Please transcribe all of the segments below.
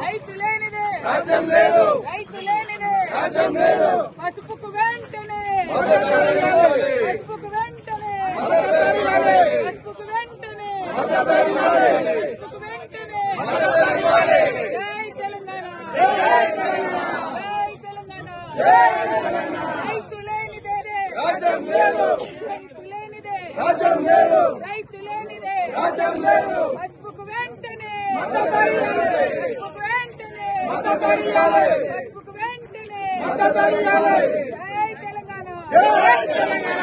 రైతు లేనిదే. రైతు లేనిదే. పసుపుకు వెంటనే. పసుపుకు వెంటనే. పసుపుకు వెంటనే. పసుపుకు వెంటనే. జై తెలంగాణ. జై తెలంగాణ. రైతు లేనిదే. రైతు లేనిదే. రైతు లేనిదే. పసుపుకు వెంటనే. వెంటనే పసుపుకు వెంటనే జై తెలంగాణ జై తెలంగాణ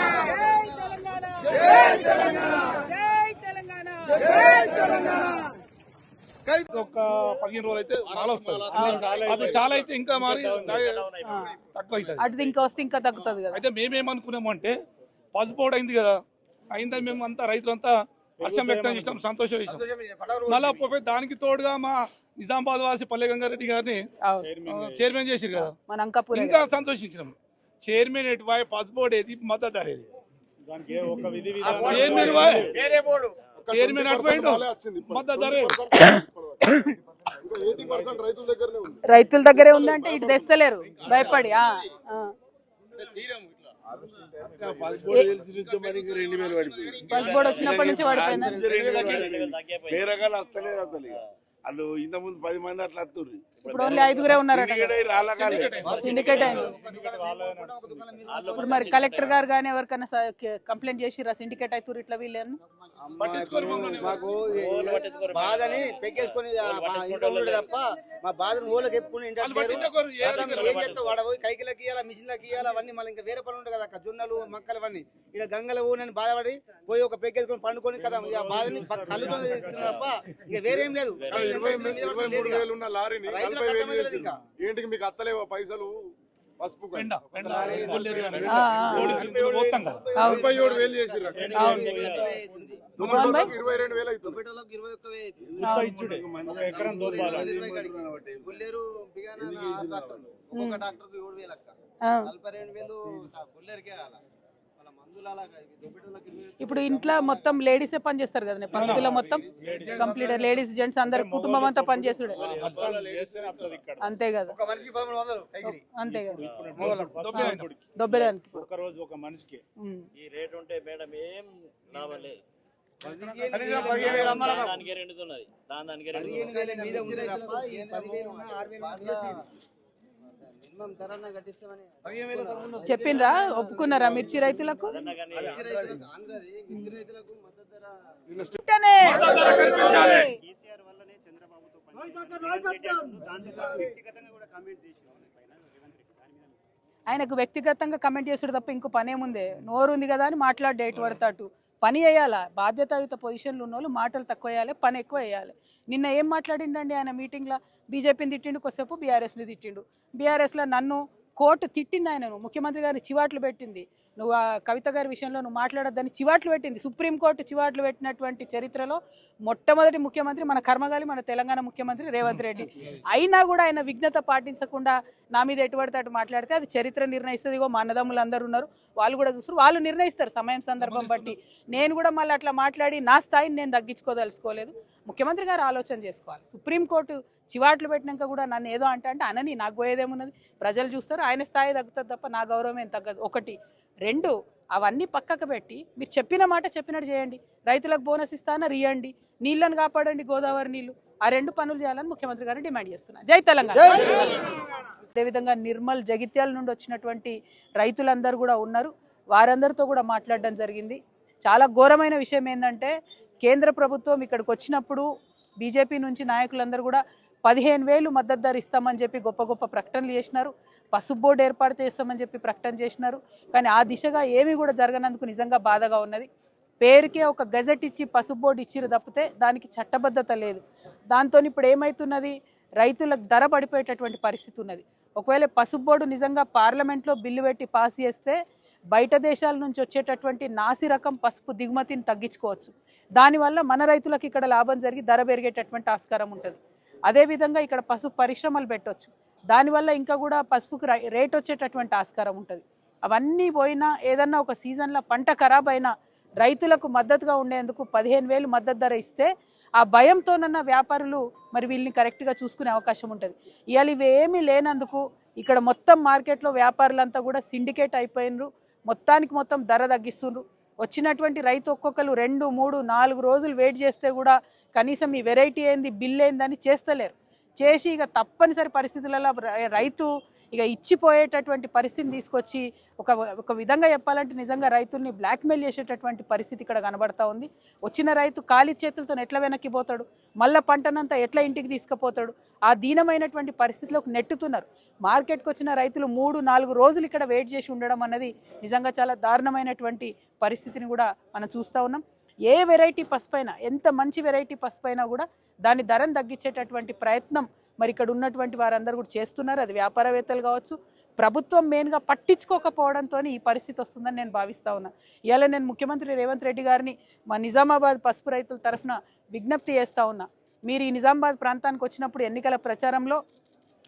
జై తెలంగాణ జై తెలంగాణ ఒక పదిహేను రోజులు అయితే చాలా వస్తుంది అది చాలా అయితే ఇంకా మరి తక్కువ అవుతుంది అటు ఇంకా వస్తే ఇంకా తగ్గుతుంది కదా. అయితే మేమేమనుకున్నాము అంటే పసుపోడు అయింది కదా. అయిందని మేము అంతా రైతులంతా హర్షం వ్యక్తం చేసాం సంతోషం చేసాం మళ్ళా పోయి దానికి తోడుగా మా నిజామాబాద్ వాసి పల్లె గంగారెడ్డి గారిని చైర్మన్ చేసిరు కదా. ఇంకా సంతోషించినాం. చైర్మన్ ఎటు వాయి ఏది మద్దతు ధర ఏది? చైర్మన్ మద్దతు ధర ఉంది. రైతుల దగ్గరే ఉందంటే ఇటు తెస్తలేరు. భయపడి బోర్డు వచ్చినప్పటి నుంచి పడిపోయింది. వేరే రకాలు వస్తలేరు అసలు. వాళ్ళు ఇంత ముందు పది మంది అట్లా వస్తుర్రు ఇప్పుడు ఓన్లీ ఐదుగురే ఉన్నారట. సిండికేట్ అయింది. ఇప్పుడు మరి కలెక్టర్ గారు కానీ ఎవరికైనా కంప్లైంట్ చేసిరా సిండికేట్ అవుతారు ఇట్లా వీళ్ళని మాకు బాధని ఉండడు తప్ప మా బాధను ఊళ్ళకి పట్టించుకోరు, ఏ గతం అధికారులు ఏం చేస్తావు? వాడ పోయి కైకిలకి ఇవ్వాలి మిషన్లకి ఇవ్వాలి అవన్నీ మళ్ళీ ఇంకా వేరే పనులు ఉంటాయి కదా జొన్నలు మక్కలు అవన్నీ ఇక్కడ గంగల ఊనని బాధపడి పోయి ఒక పెక్కేసుకొని పండుకొని కదా ఇక బాధని కళ్ళుతో తీస్తున్నా తప్ప ఇక వేరే ఏం లేదు ఏంటికి మీకు అత్తలేవా పైసలు? పసుపు ముప్పై ఏడు వేలు చేసిర్రు. ఇరవై రెండు వేలు అవుతుంది ఇప్పుడు ఇంట్లో మొత్తం లేడీసే పని చేస్తారు కదా పసుపులో మొత్తం కంప్లీట్ లేడీస్ జెంట్స్ అందరు కుటుంబం అంతా పని చేసుడే ఇక్కడ. అంతే కదా. అంతే కదా. దొబ్బేయండి. దొబ్బేదానికి ఒక రోజు ఒక మనిషికి. ఉమ్. ఈ రేట్ ఉంటే మేడం ఏం లాభం లేదు. దాని దానికే చెప్పిండ్రా? ఒప్పుకున్నారా మిర్చి రైతులకు? ఆయనకు వ్యక్తిగతంగా కమెంట్ చేసుడు తప్ప ఇంకో పనేముందే నోరు ఉంది కదా అని మాట్లాడే ఎటు పడితే అటు పని వేయాలా బాధ్యతాయుత పొజిషన్లు ఉన్న వాళ్ళు మాటలు తక్కువ వేయాలి పని ఎక్కువ వేయాలి నిన్న ఏం మాట్లాడిండండి ఆయన మీటింగ్లో బీజేపీని తిట్టిండు కొద్దిసేపు బీఆర్ఎస్ని తిట్టిండు. బీఆర్ఎస్లో నన్ను కోర్టు తిట్టింది ఆయనను. ముఖ్యమంత్రి గారిని చివాట్లు పెట్టింది. నువ్వు ఆ కవిత గారి విషయంలో నువ్వు మాట్లాడొద్దని చివాట్లు పెట్టింది. సుప్రీంకోర్టు చివాట్లు పెట్టినటువంటి చరిత్రలో మొట్టమొదటి ముఖ్యమంత్రి మన కర్మగాలి మన తెలంగాణ ముఖ్యమంత్రి రేవంత్ రెడ్డి. అయినా కూడా ఆయన విఘ్నత పాటించకుండా నా మీద ఎటుపడితే అటు మాట్లాడితే అది చరిత్ర నిర్ణయిస్తుంది. ఇగో మా అన్నదమ్ములు అందరూ ఉన్నారు. వాళ్ళు కూడా చూస్తారు. వాళ్ళు నిర్ణయిస్తారు సమయం సందర్భం బట్టి. నేను కూడా మళ్ళీ అట్లా మాట్లాడి నా స్థాయిని నేను తగ్గించుకోదలుచుకోలేదు. ముఖ్యమంత్రి గారు ఆలోచన చేసుకోవాలి. సుప్రీంకోర్టు చివాట్లు పెట్టినాక కూడా నన్ను ఏదో అంటే అంటే అనని నాకు పోయేదేమున్నది? ప్రజలు చూస్తారు. ఆయన స్థాయి తగ్గుతుంది తప్ప నా గౌరవం ఏం తగ్గదు. ఒకటి. రెండు అవన్నీ పక్కకు పెట్టి మీరు చెప్పిన మాట చెప్పినట్టు చేయండి. రైతులకు బోనస్ ఇస్తానా? రియండి. నీళ్ళని కాపాడండి గోదావరి నీళ్ళు ఆ రెండు పనులు చేయాలని ముఖ్యమంత్రి గారు డిమాండ్ చేస్తున్నారు జై తెలంగాణ. అదేవిధంగా నిర్మల్ జగిత్యాల నుండి వచ్చినటువంటి రైతులందరూ కూడా ఉన్నారు. వారందరితో కూడా మాట్లాడడం జరిగింది. చాలా ఘోరమైన విషయం ఏంటంటే కేంద్ర ప్రభుత్వం ఇక్కడికి వచ్చినప్పుడు బీజేపీ నుంచి నాయకులందరూ కూడా పదిహేను వేలు మద్దతు ధర ఇస్తామని చెప్పి గొప్ప గొప్ప ప్రకటనలు చేసినారు. పసుపు బోర్డు ఏర్పాటు చేస్తామని చెప్పి ప్రకటన చేసినారు. కానీ ఆ దిశగా ఏమీ కూడా జరగనందుకు నిజంగా బాధగా ఉన్నది. పేరుకే ఒక గజెట్ ఇచ్చి పసుపు బోర్డు ఇచ్చిరు తప్పితే దానికి చట్టబద్ధత లేదు. దాంతో ఇప్పుడు ఏమవుతున్నది రైతులకు ధర పడిపోయేటటువంటి పరిస్థితి ఉన్నది. ఒకవేళ పసుపు బోర్డు నిజంగా పార్లమెంట్లో బిల్లు పెట్టి పాస్ చేస్తే బయట దేశాల నుంచి వచ్చేటటువంటి నాసి రకం పసుపు దిగుమతిని తగ్గించుకోవచ్చు. దానివల్ల మన రైతులకు ఇక్కడ లాభం జరిగి ధర పెరిగేటటువంటి ఆస్కారం ఉంటుంది. అదేవిధంగా ఇక్కడ పసుపు పరిశ్రమలు పెట్టవచ్చు దానివల్ల ఇంకా కూడా పసుపుకు రేట్ వచ్చేటటువంటి ఆస్కారం ఉంటుంది. అవన్నీ పోయినా ఏదన్నా ఒక సీజన్లో పంట ఖరాబ్ అయినా రైతులకు మద్దతుగా ఉండేందుకు పదిహేను వేలు మద్దతు ధర ఇస్తే ఆ భయంతోనన్న వ్యాపారులు మరి వీళ్ళని కరెక్ట్గా చూసుకునే అవకాశం ఉంటుంది. ఇవాళ ఇవేమీ లేనందుకు ఇక్కడ మొత్తం మార్కెట్లో వ్యాపారులంతా కూడా సిండికేట్ అయిపోయినరు. మొత్తానికి మొత్తం ధర తగ్గిస్తుండ్రు. వచ్చినటువంటి రైతు ఒక్కొక్కరు రెండు మూడు నాలుగు రోజులు వెయిట్ చేస్తే కూడా కనీసం ఈ వెరైటీ ఏంది బిల్ ఏందని చేస్తలేరు. చేసి ఇక తప్పనిసరి పరిస్థితులలో రైతు ఇక ఇచ్చిపోయేటటువంటి పరిస్థితిని తీసుకొచ్చి ఒక ఒక విధంగా చెప్పాలంటే నిజంగా రైతుల్ని బ్లాక్మెయిల్ చేసేటటువంటి పరిస్థితి ఇక్కడ కనబడతా ఉంది. వచ్చిన రైతు ఖాళీ చేతులతో ఎట్లా వెనక్కి పోతాడు. మళ్ళీ పంటనంతా ఎట్లా ఇంటికి తీసుకుపోతాడు? ఆ దీనమైనటువంటి పరిస్థితిలోకి నెట్టుతున్నారు. మార్కెట్కి వచ్చిన రైతులు మూడు నాలుగు రోజులు ఇక్కడ వెయిట్ చేసి ఉండడం అన్నది నిజంగా చాలా దారుణమైనటువంటి పరిస్థితిని కూడా మనం చూస్తూ ఉన్నాం. ఏ వెరైటీ పసుపైనా ఎంత మంచి వెరైటీ పసుపు అయినా కూడా దాని ధరను తగ్గించేటటువంటి ప్రయత్నం మరి ఇక్కడ ఉన్నటువంటి వారందరూ కూడా చేస్తున్నారు. అది వ్యాపారవేత్తలు కావచ్చు ప్రభుత్వం మెయిన్గా పట్టించుకోకపోవడంతో ఈ పరిస్థితి వస్తుందని నేను భావిస్తా ఉన్నా. ఇవాళ నేను ముఖ్యమంత్రి రేవంత్ రెడ్డి గారిని మా నిజామాబాద్ పసుపు రైతుల తరఫున విజ్ఞప్తి చేస్తా ఉన్నా. మీరు ఈ నిజామాబాద్ ప్రాంతానికి వచ్చినప్పుడు ఎన్నికల ప్రచారంలో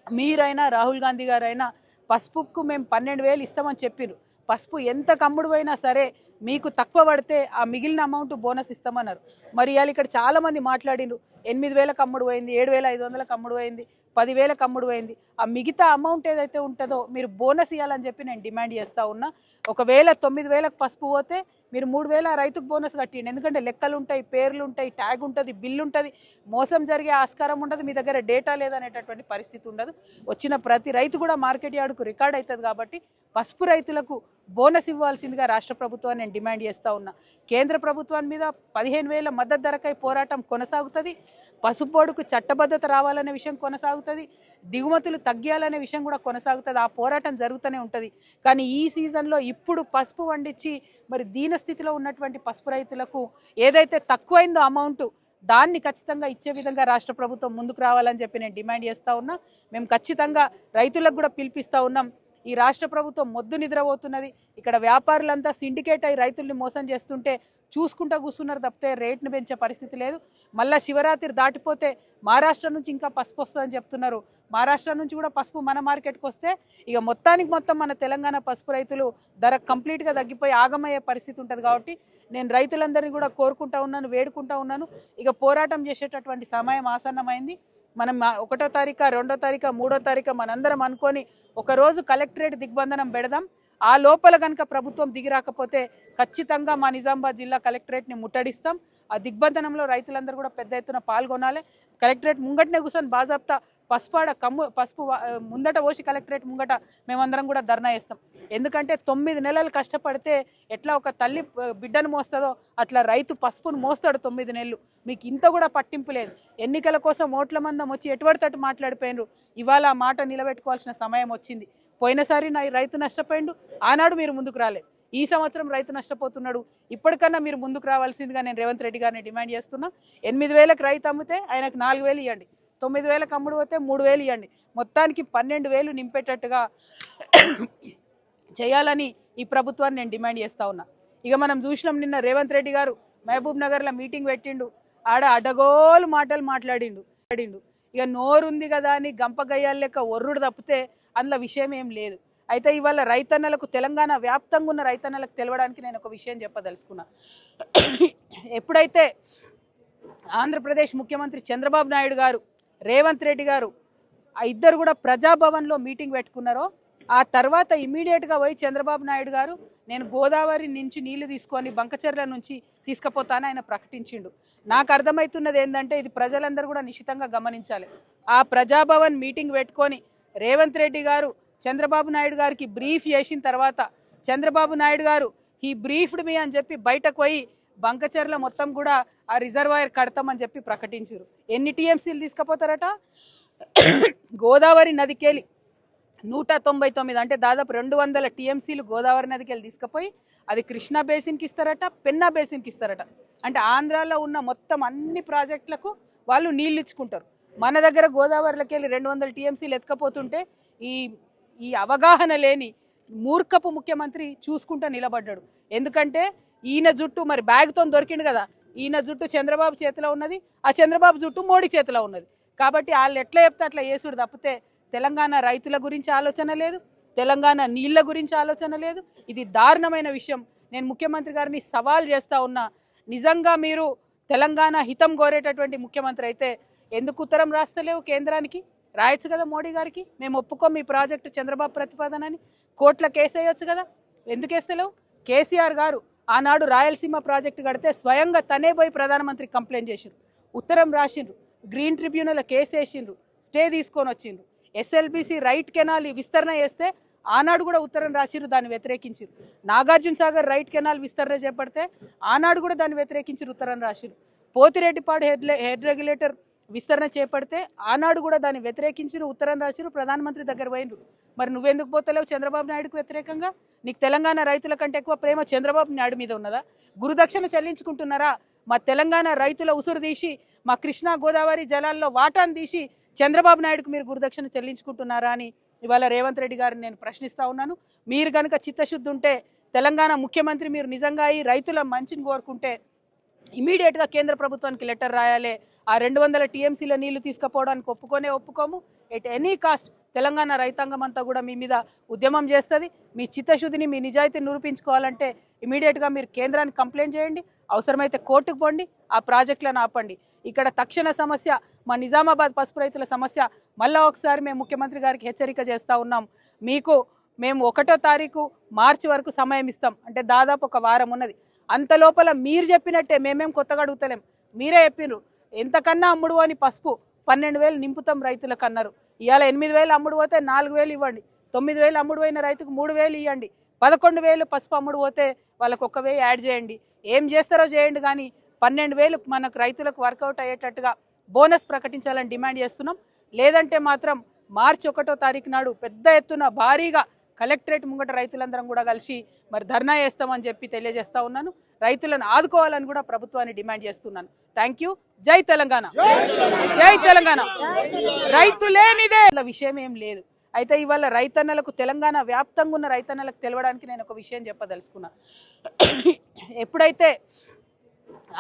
మీరైనా రాహుల్ గాంధీ గారైనా పసుపుకు మేము పన్నెండు వేలు ఇస్తామని చెప్పిర్రు. పసుపు ఎంత కమ్ముడు అయినా సరే మీకు తక్కువ పడితే ఆ మిగిలిన అమౌంట్ బోనస్ ఇస్తామన్నారు. మరి ఇవాళ ఇక్కడ చాలా మంది మాట్లాడిండ్రు ఎనిమిది వేల కమ్ముడు పోయింది ఏడు వేల ఐదు వందల కమ్ముడు పోయింది పదివేల కమ్ముడు పోయింది. ఆ మిగతా అమౌంట్ ఏదైతే ఉంటుందో మీరు బోనస్ ఇవ్వాలని చెప్పి నేను డిమాండ్ చేస్తా ఉన్నా. ఒకవేళ తొమ్మిది వేలకు పసుపు పోతే మీరు మూడు వేల రైతుకు బోనస్ కట్టిండి. ఎందుకంటే లెక్కలు ఉంటాయి పేర్లు ఉంటాయి ట్యాగ్ ఉంటుంది బిల్లు ఉంటుంది మోసం జరిగే ఆస్కారం ఉండదు మీ దగ్గర డేటా లేదనేటటువంటి పరిస్థితి ఉండదు. వచ్చిన ప్రతి రైతు కూడా మార్కెట్ యార్డుకు రికార్డ్ అవుతుంది కాబట్టి పసుపు రైతులకు బోనస్ ఇవ్వాల్సిందిగా రాష్ట్ర ప్రభుత్వాన్ని నేను డిమాండ్ చేస్తా ఉన్నా. కేంద్ర ప్రభుత్వం మీద పదిహేను వేల మద్దతు ధరకై పోరాటం కొనసాగుతుంది. పసుపు బోర్డుకు చట్టబద్ధత రావాలనే విషయం కొనసాగుతుంది. దిగుమతులు తగ్గాలనే విషయం కూడా కొనసాగుతుంది. ఆ పోరాటం జరుగుతూనే ఉంటుంది. కానీ ఈ సీజన్లో ఇప్పుడు పసుపు వండించి మరి దీన స్థితిలో ఉన్నటువంటి పసుపు రైతులకు ఏదైతే తక్కువైందో అమౌంట్ దాన్ని ఖచ్చితంగా ఇచ్చే విధంగా రాష్ట్ర ప్రభుత్వం ముందుకు రావాలని చెప్పి నేను డిమాండ్ చేస్తూ ఉన్నా. మేము ఖచ్చితంగా రైతులకు కూడా పిలిపిస్తూ ఉన్నాం. ఈ రాష్ట్ర ప్రభుత్వం మొద్దు నిద్రపోతున్నది. ఇక్కడ వ్యాపారులంతా సిండికేట్ అయి రైతుల్ని మోసం చేస్తుంటే చూసుకుంటా కూర్చున్నారు తప్పితే రేట్ను పెంచే పరిస్థితి లేదు. మళ్ళీ శివరాత్రి దాటిపోతే మహారాష్ట్ర నుంచి ఇంకా పసుపు వస్తుందని చెప్తున్నారు. మహారాష్ట్ర నుంచి కూడా పసుపు మన మార్కెట్కి వస్తే ఇక మొత్తానికి మొత్తం మన తెలంగాణ పసుపు రైతులు ధర కంప్లీట్గా తగ్గిపోయి ఆగమయ్యే పరిస్థితి ఉంటుంది కాబట్టి నేను రైతులందరినీ కూడా కోరుకుంటా ఉన్నాను వేడుకుంటా ఉన్నాను. ఇక పోరాటం చేసేటటువంటి సమయం ఆసన్నమైంది. మనం ఒకటో తారీఖు రెండో తారీఖు మూడో తారీఖు మనందరం అనుకొని ఒకరోజు కలెక్టరేట్ దిగ్బంధనం పెడదాం. ఆ లోపల కనుక ప్రభుత్వం దిగిరాకపోతే ఖచ్చితంగా మా నిజామాబాద్ జిల్లా కలెక్టరేట్ని ముట్టడిస్తాం. ఆ దిగ్బంధనంలో రైతులందరూ కూడా పెద్ద ఎత్తున పాల్గొనాలి. కలెక్టరేట్ ముంగటనే కూర్చొని బాజాప్తా పసుపాడ కమ్ము పసుపు ముందట పోసి కలెక్టరేట్ ముంగట మేమందరం కూడా ధర్నా చేస్తాం. ఎందుకంటే తొమ్మిది నెలలు కష్టపడితే ఎట్లా ఒక తల్లి బిడ్డను మోస్తుందో అట్లా రైతు పసుపును మోస్తాడు తొమ్మిది నెలలు. మీకు ఇంత కూడా పట్టింపు లేదు. ఎన్నికల కోసం ఓట్ల మందం వచ్చి ఎటువంటి తట్టు మాట్లాడిపోయినరు? ఇవాళ మాట నిలబెట్టుకోవాల్సిన సమయం వచ్చింది. పోయినసారి నా రైతు నష్టపోయిండు ఆనాడు మీరు ముందుకు రాలేదు. ఈ సంవత్సరం రైతు నష్టపోతున్నాడు. ఇప్పటికన్నా మీరు ముందుకు రావాల్సిందిగా నేను రేవంత్ రెడ్డి గారిని డిమాండ్ చేస్తున్నా. ఎనిమిది వేలకు రైతు అమ్మితే ఆయనకు నాలుగు వేలు ఇవ్వండి తొమ్మిది వేలకు అమ్ముడు పోతే మూడు వేలు ఇవ్వండి మొత్తానికి పన్నెండు వేలు నింపేటట్టుగా చేయాలని ఈ ప్రభుత్వాన్ని నేను డిమాండ్ చేస్తా ఉన్నా. ఇక మనం చూసినాం నిన్న రేవంత్ రెడ్డి గారు మహబూబ్ నగర్లో మీటింగ్ పెట్టిండు. ఆడ అడగోలు మాటలు మాట్లాడిండు. మాట్లాడిండు. ఇక నోరుంది కదా అని గంపగయ్యాలు లెక్క ఒర్రుడు తప్పితే అందులో విషయం ఏం లేదు. అయితే ఇవాళ రైతన్నలకు తెలంగాణ వ్యాప్తంగా ఉన్న రైతన్నలకు తెలవడానికి నేను ఒక విషయం చెప్పదలుచుకున్నా. ఎప్పుడైతే ఆంధ్రప్రదేశ్ ముఖ్యమంత్రి చంద్రబాబు నాయుడు గారు రేవంత్ రెడ్డి గారు ఆ ఇద్దరు కూడా ప్రజాభవన్లో మీటింగ్ పెట్టుకున్నారో ఆ తర్వాత ఇమీడియట్గా పోయి చంద్రబాబు నాయుడు గారు నేను గోదావరి నుంచి నీళ్ళు తీసుకొని బంకచెర్ల నుంచి తీసుకుపోతానని ఆయన ప్రకటించిండు. నాకు అర్థమవుతున్నది ఏంటంటే ఇది ప్రజలందరూ కూడా నిశితంగా గమనించాలి. ఆ ప్రజాభవన్ మీటింగ్ పెట్టుకొని రేవంత్ రెడ్డి గారు చంద్రబాబు నాయుడు గారికి బ్రీఫ్ చేసిన తర్వాత చంద్రబాబు నాయుడు గారు ఈ బ్రీఫ్డ్ మీ అని చెప్పి బయటకు పోయి బంకచర్ల మొత్తం కూడా ఆ రిజర్వాయర్ కడతామని చెప్పి ప్రకటించారు. ఎన్ని టీఎంసీలు తీసుకుపోతారట? గోదావరి నదికెళ్ళి నూట తొంభై తొమ్మిది అంటే దాదాపు రెండు వందల టీఎంసీలు గోదావరి నదికి వెళ్ళి తీసుకుపోయి అది కృష్ణా బేసిన్కి ఇస్తారట పెన్నా బేసిన్కి ఇస్తారట. అంటే ఆంధ్రాలో ఉన్న మొత్తం అన్ని ప్రాజెక్టులకు వాళ్ళు నీళ్ళు ఇచ్చుకుంటారు. మన దగ్గర గోదావరిలోకి వెళ్ళి రెండు వందల టీఎంసీలు ఎత్తుకపోతుంటే ఈ ఈ అవగాహన లేని మూర్ఖపు ముఖ్యమంత్రి చూసుకుంటా నిలబడ్డాడు. ఎందుకంటే ఈయన జుట్టు మరి బ్యాగ్తో దొరికిండు కదా ఈయన జుట్టు చంద్రబాబు చేతిలో ఉన్నది ఆ చంద్రబాబు జుట్టు మోడీ చేతిలో ఉన్నది. కాబట్టి వాళ్ళు ఎట్లా చెప్తే అట్లా చేసుడు తప్పితే తెలంగాణ రైతుల గురించి ఆలోచన లేదు తెలంగాణ నీళ్ళ గురించి ఆలోచన లేదు. ఇది దారుణమైన విషయం. నేను ముఖ్యమంత్రి గారిని సవాల్ చేస్తా ఉన్నా. నిజంగా మీరు తెలంగాణ హితం కోరేటటువంటి ముఖ్యమంత్రి అయితే ఎందుకు ఉత్తరం రాస్తలేవు కేంద్రానికి? రాయొచ్చు కదా మోడీ గారికి? మేము ఒప్పుకోం మీ ప్రాజెక్టు చంద్రబాబు ప్రతిపాదనని. కోట్ల కేసు వేయొచ్చు కదా? ఎందుకు వేస్తలేవు? కేసీఆర్ గారు ఆనాడు రాయలసీమ ప్రాజెక్టు కడితే స్వయంగా తనే పోయి ప్రధానమంత్రి కంప్లైంట్ చేసిండ్రు. ఉత్తరం రాసిండ్రు. గ్రీన్ ట్రిబ్యునల్ కేసు వేసిండ్రు స్టే తీసుకొని వచ్చిండ్రు. ఎస్ఎల్బిసి రైట్ కెనాల్ విస్తరణ చేస్తే ఆనాడు కూడా ఉత్తరం రాసిరు దాన్ని వ్యతిరేకించారు నాగార్జున సాగర్ రైట్ కెనాల్ విస్తరణ చేపడితే ఆనాడు కూడా దాన్ని వ్యతిరేకించారు ఉత్తరం రాసిరు పోతిరెడ్డిపాడు హెడ్ హెడ్ రెగ్యులేటర్ విస్తరణ చేపడితే ఆనాడు కూడా దాన్ని వ్యతిరేకించిన ఉత్తరం రాసిరు ప్రధానమంత్రి దగ్గర పోయినరు మరి నువ్వెందుకు పోతలేవు? చంద్రబాబు నాయుడుకు వ్యతిరేకంగా? నీకు తెలంగాణ రైతుల కంటే ఎక్కువ ప్రేమ చంద్రబాబు నాయుడు మీద ఉన్నదా? గురుదక్షిణ చెల్లించుకుంటున్నారా? మా తెలంగాణ రైతుల ఉసురు తీసి మా కృష్ణా గోదావరి జలాల్లో వాటాను తీసి చంద్రబాబు నాయుడుకు మీరు గురుదక్షిణ చెల్లించుకుంటున్నారా అని ఇవాళ రేవంత్ రెడ్డి గారిని నేను ప్రశ్నిస్తూ ఉన్నాను. మీరు కనుక చిత్తశుద్ధి ఉంటే తెలంగాణ ముఖ్యమంత్రి మీరు నిజంగా ఈ రైతుల మంచిని కోరుకుంటే ఇమీడియట్గా కేంద్ర ప్రభుత్వానికి లెటర్ రాయాలి ఆ రెండు వందల టీఎంసీల నీళ్ళు తీసుకుపోవడానికి ఒప్పుకొనే ఒప్పుకోము. ఎట్ ఎనీ కాస్ట్ తెలంగాణ రైతాంగం అంతా కూడా మీ మీద ఉద్యమం చేస్తుంది. మీ చిత్తశుద్ధిని మీ నిజాయితీని నిరూపించుకోవాలంటే ఇమీడియట్గా మీరు కేంద్రానికి కంప్లైంట్ చేయండి. అవసరమైతే కోర్టుకు పోండి. ఆ ప్రాజెక్టులను ఆపండి. ఇక్కడ తక్షణ సమస్య మా నిజామాబాద్ పసుపు రైతుల సమస్య మళ్ళా ఒకసారి మేము ముఖ్యమంత్రి గారికి హెచ్చరిక చేస్తూ ఉన్నాం. మీకు మేము ఒకటో తారీఖు మార్చి వరకు సమయం ఇస్తాం. అంటే దాదాపు ఒక వారం ఉన్నది. అంత లోపల మీరు చెప్పినట్టే మేమేం కొత్తగా అడుగుతలేం. మీరే చెప్పినారు ఎంతకన్నా అమ్ముడు అని పసుపు పన్నెండు వేలు నింపుతాం రైతులకు అన్నారు ఇవాళ ఎనిమిది వేలు అమ్ముడు పోతే నాలుగు వేలు ఇవ్వండి. తొమ్మిది వేలు అమ్ముడు పోయిన రైతుకు మూడు వేలు ఇవ్వండి పదకొండు వేలు పసుపు అమ్ముడు పోతే వాళ్ళకు ఒక్క వేలు యాడ్ చేయండి. ఏం చేస్తారో చేయండి కానీ పన్నెండు వేలు మనకు రైతులకు వర్కౌట్ అయ్యేటట్టుగా బోనస్ ప్రకటించాలని డిమాండ్ చేస్తున్నాం. లేదంటే మాత్రం మార్చి ఒకటో తారీఖు నాడు పెద్ద ఎత్తున భారీగా కలెక్టరేట్ ముంగట రైతులందరం కూడా కలిసి మరి ధర్నా చేస్తామని చెప్పి తెలియజేస్తా ఉన్నాను. రైతులను ఆదుకోవాలని కూడా ప్రభుత్వాన్ని డిమాండ్ చేస్తున్నాను. Thank you. జై తెలంగాణ. జై తెలంగాణ. రైతు లేనిదే. విషయం ఏం లేదు. అయితే ఇవాళ రైతన్నలకు తెలంగాణ వ్యాప్తంగా ఉన్న రైతన్నలకు తెలవడానికి నేను ఒక విషయం చెప్పదలుచుకున్నా. ఎప్పుడైతే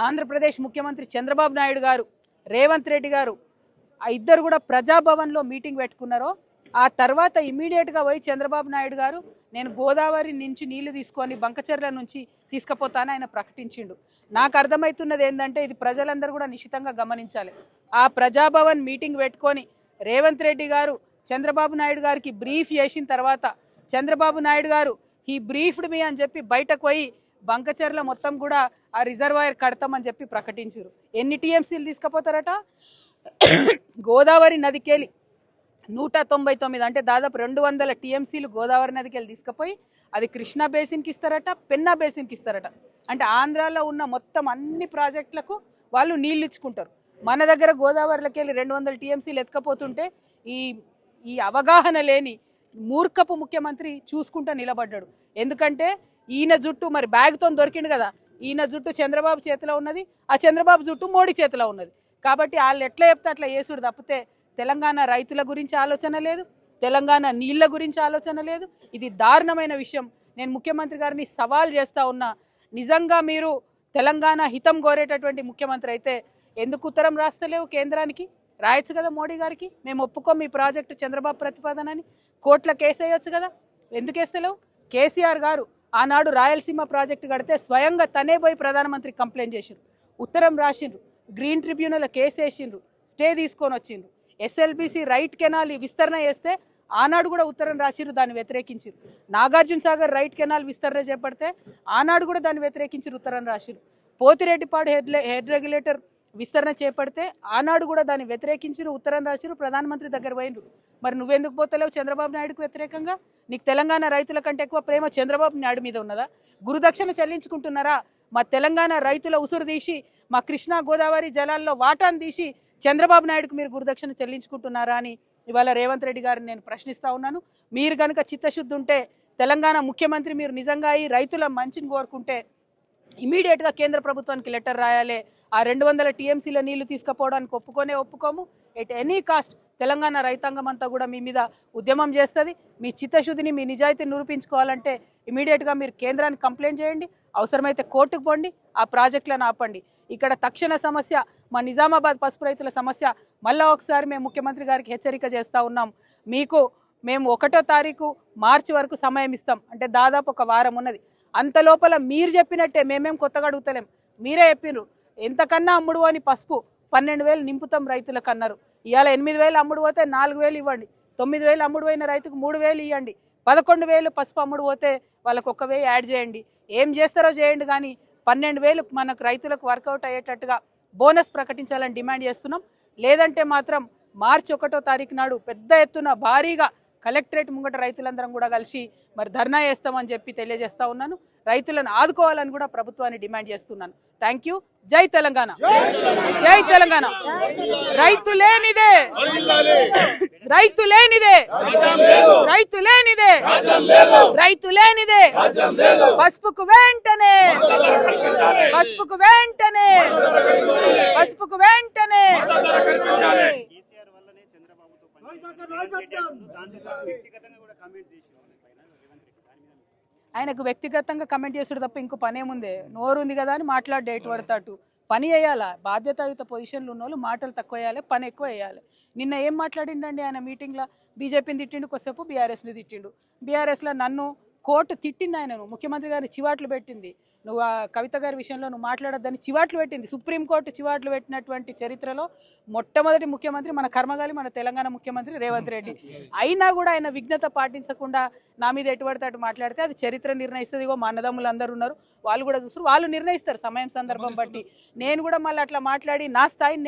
ఆంధ్రప్రదేశ్ ముఖ్యమంత్రి చంద్రబాబు నాయుడు గారు రేవంత్ రెడ్డి గారు ఆ ఇద్దరు కూడా ప్రజాభవన్లో మీటింగ్ పెట్టుకున్నారో ఆ తర్వాత ఇమీడియట్గా పోయి చంద్రబాబు నాయుడు గారు నేను గోదావరి నుంచి నీళ్ళు తీసుకొని బంకచెర్ల నుంచి తీసుకుపోతాను ఆయన ప్రకటించిండు. నాకు అర్థమవుతున్నది ఏంటంటే ఇది ప్రజలందరూ కూడా నిశ్చితంగా గమనించాలి. ఆ ప్రజాభవన్ మీటింగ్ పెట్టుకొని రేవంత్ రెడ్డి గారు చంద్రబాబు నాయుడు గారికి బ్రీఫ్ చేసిన తర్వాత చంద్రబాబు నాయుడు గారు ఈ బ్రీఫ్డ్ మీ అని చెప్పి బయటకు పోయి బంకచెర్ల మొత్తం కూడా ఆ రిజర్వాయర్ కడతామని చెప్పి ప్రకటించారు ఎన్ని టీఎంసీలు తీసుకుపోతారట? గోదావరి నదికెళ్ళి నూట తొంభై తొమ్మిది అంటే దాదాపు రెండు వందల టీఎంసీలు గోదావరి నదికి వెళ్ళి తీసుకుపోయి అది కృష్ణా బేసిన్కి ఇస్తారట పెన్నా బేసిన్కి ఇస్తారట అంటే ఆంధ్రాలో ఉన్న మొత్తం అన్ని ప్రాజెక్టులకు వాళ్ళు నీళ్ళు ఇచ్చుకుంటారు మన దగ్గర గోదావరిలోకి వెళ్ళి రెండు వందల టీఎంసీలు ఎత్తుకపోతుంటే ఈ ఈ అవగాహన లేని మూర్ఖపు ముఖ్యమంత్రి చూసుకుంటా నిలబడ్డాడు. ఎందుకంటే ఈయన జుట్టు మరి బ్యాగ్తో దొరికిండు కదా ఈయన జుట్టు చంద్రబాబు చేతిలో ఉన్నది ఆ చంద్రబాబు జుట్టు మోడీ చేతిలో ఉన్నది. కాబట్టి వాళ్ళు ఎట్లా చెప్తే అట్లా చేసుడు తప్పితే తెలంగాణ రైతుల గురించి ఆలోచన లేదు తెలంగాణ నీళ్ళ గురించి ఆలోచన లేదు. ఇది దారుణమైన విషయం. నేను ముఖ్యమంత్రి గారిని సవాల్ చేస్తా ఉన్నా. నిజంగా మీరు తెలంగాణ హితం కోరేటటువంటి ముఖ్యమంత్రి అయితే ఎందుకు ఉత్తరం రాస్తలేవు కేంద్రానికి? రాయొచ్చు కదా మోడీ గారికి? మేము ఒప్పుకోం మీ ప్రాజెక్టు చంద్రబాబు ప్రతిపాదనని. కోట్ల కేసు వేయొచ్చు కదా? ఎందుకు వేస్తలేవు? కేసీఆర్ గారు ఆనాడు రాయలసీమ ప్రాజెక్టు కడితే స్వయంగా తనే పోయి ప్రధానమంత్రికి కంప్లైంట్ చేసిండ్రు. ఉత్తరం రాసిండ్రు. గ్రీన్ ట్రిబ్యునల్ కేసు వేసిండ్రు. స్టే తీసుకొని వచ్చిండ్రు. ఎస్ఎల్బిసి రైట్ కెనాల్ విస్తరణ చేస్తే ఆనాడు కూడా ఉత్తరం రాసిరు దాన్ని వ్యతిరేకించారు నాగార్జున సాగర్ రైట్ కెనాల్ విస్తరణ చేపడితే ఆనాడు కూడా దాన్ని వ్యతిరేకించారు ఉత్తరం రాసిరు పోతిరెడ్డిపాడు హెడ్ హెడ్ రెగ్యులేటర్ విస్తరణ చేపడితే ఆనాడు కూడా దాన్ని వ్యతిరేకించిన ఉత్తరం రాసిరు ప్రధానమంత్రి దగ్గర పోయినరు మరి నువ్వెందుకు పోతలేవు? చంద్రబాబు నాయుడుకు వ్యతిరేకంగా? నీకు తెలంగాణ రైతుల కంటే ఎక్కువ ప్రేమ చంద్రబాబు నాయుడు మీద ఉన్నదా? గురుదక్షిణ చెల్లించుకుంటున్నారా? మా తెలంగాణ రైతుల ఉసురు తీసి మా కృష్ణా గోదావరి జలాల్లో వాటాను తీసి చంద్రబాబు నాయుడుకు మీరు గురుదక్షిణ చెల్లించుకుంటున్నారా అని ఇవాళ రేవంత్ రెడ్డి గారిని నేను ప్రశ్నిస్తా ఉన్నాను. మీరు కనుక చిత్తశుద్ధి ఉంటే తెలంగాణ ముఖ్యమంత్రి మీరు నిజంగా ఈ రైతుల మంచిని కోరుకుంటే ఇమీడియట్గా కేంద్ర ప్రభుత్వానికి లెటర్ రాయాలి. ఆ రెండు వందల టీఎంసీల నీళ్ళు తీసుకుపోవడానికి ఒప్పుకొనే ఒప్పుకోము. ఎట్ ఎనీ కాస్ట్ తెలంగాణ రైతాంగం అంతా కూడా మీ మీద ఉద్యమం చేస్తుంది. మీ చిత్తశుద్ధిని మీ నిజాయితీని నిరూపించుకోవాలంటే ఇమీడియట్గా మీరు కేంద్రానికి కంప్లైంట్ చేయండి. అవసరమైతే కోర్టుకు పోండి. ఆ ప్రాజెక్టులను ఆపండి. ఇక్కడ తక్షణ సమస్య మా నిజామాబాద్ పసుపు రైతుల సమస్య మళ్ళా ఒకసారి మేము ముఖ్యమంత్రి గారికి హెచ్చరిక చేస్తూ ఉన్నాం. మీకు మేము ఒకటో తారీఖు మార్చి వరకు సమయం ఇస్తాం. అంటే దాదాపు ఒక వారం ఉన్నది. అంత లోపల మీరు చెప్పినట్టే మేమేం కొత్తగా అడుగుతలేం. మీరే చెప్పినారు ఎంతకన్నా అమ్ముడు అని పసుపు పన్నెండు వేలు నింపుతాం రైతులకు అన్నారు ఇవాళ ఎనిమిది వేలు అమ్ముడు పోతే నాలుగు వేలు ఇవ్వండి. తొమ్మిది వేలు అమ్ముడు పోయిన రైతుకు మూడు వేలు ఇవ్వండి పదకొండు వేలు పసుపు అమ్ముడు పోతే వాళ్ళకు ఒక వెయ్యి యాడ్ చేయండి. ఏం చేస్తారో చేయండి కానీ పన్నెండు వేలు మనకు రైతులకు వర్కౌట్ అయ్యేటట్టుగా బోనస్ ప్రకటించాలని డిమాండ్ చేస్తున్నాం. లేదంటే మాత్రం మార్చి ఒకటో తారీఖు నాడు పెద్ద ఎత్తున భారీగా కలెక్టరేట్ ముంగట రైతులందరం కూడా కలిసి మరి ధర్నా చేస్తామని చెప్పి తెలియజేస్తా ఉన్నాను. రైతులను ఆదుకోవాలని కూడా ప్రభుత్వాన్ని డిమాండ్ చేస్తున్నాను. Thank you. జై తెలంగాణ. జై తెలంగాణ. రైతు లేనిదే. రైతు లేనిదే. రైతు లేనిదే. రైతు లేనిదే. పసుపుకు వెంటనే. పసుపుకు వెంటనే. పసుపుకు వెంటనే. ఆయనకు వ్యక్తిగతంగా కమెంట్ చేసుడు తప్ప ఇంకో పనేముందే నోరు ఉంది కదా అని మాట్లాడి డేట్ పడతాటు. పని వేయాలా బాధ్యతాయుత పొజిషన్లు ఉన్న వాళ్ళు మాటలు తక్కువ వేయాలి పని ఎక్కువ వేయాలి. నిన్న ఏం మాట్లాడిండండి ఆయన మీటింగ్లో బీజేపీని తిట్టిండు కొద్దిసేపు బీఆర్ఎస్ని తిట్టిండు. బీఆర్ఎస్లో నన్ను కోర్టు తిట్టింది ఆయనను. ముఖ్యమంత్రి గారిని చివాట్లు పెట్టింది. నువ్వు ఆ కవిత గారి విషయంలో నువ్వు మాట్లాడొద్దని చివాట్లు పెట్టింది. సుప్రీంకోర్టు చివాట్లు పెట్టినటువంటి చరిత్రలో మొట్టమొదటి ముఖ్యమంత్రి మన కర్మగాలి మన తెలంగాణ ముఖ్యమంత్రి రేవంత్ రెడ్డి. అయినా కూడా ఆయన విఘ్నత పాటించకుండా నా మీద ఎటువంటి అటు మాట్లాడితే అది చరిత్ర నిర్ణయిస్తుంది. ఇగో మా అన్నదమ్ములు అందరూ ఉన్నారు. వాళ్ళు కూడా చూస్తారు. వాళ్ళు నిర్ణయిస్తారు సమయం సందర్భం బట్టి. నేను కూడా మళ్ళీ అట్లా మాట్లాడి నా స్థాయిని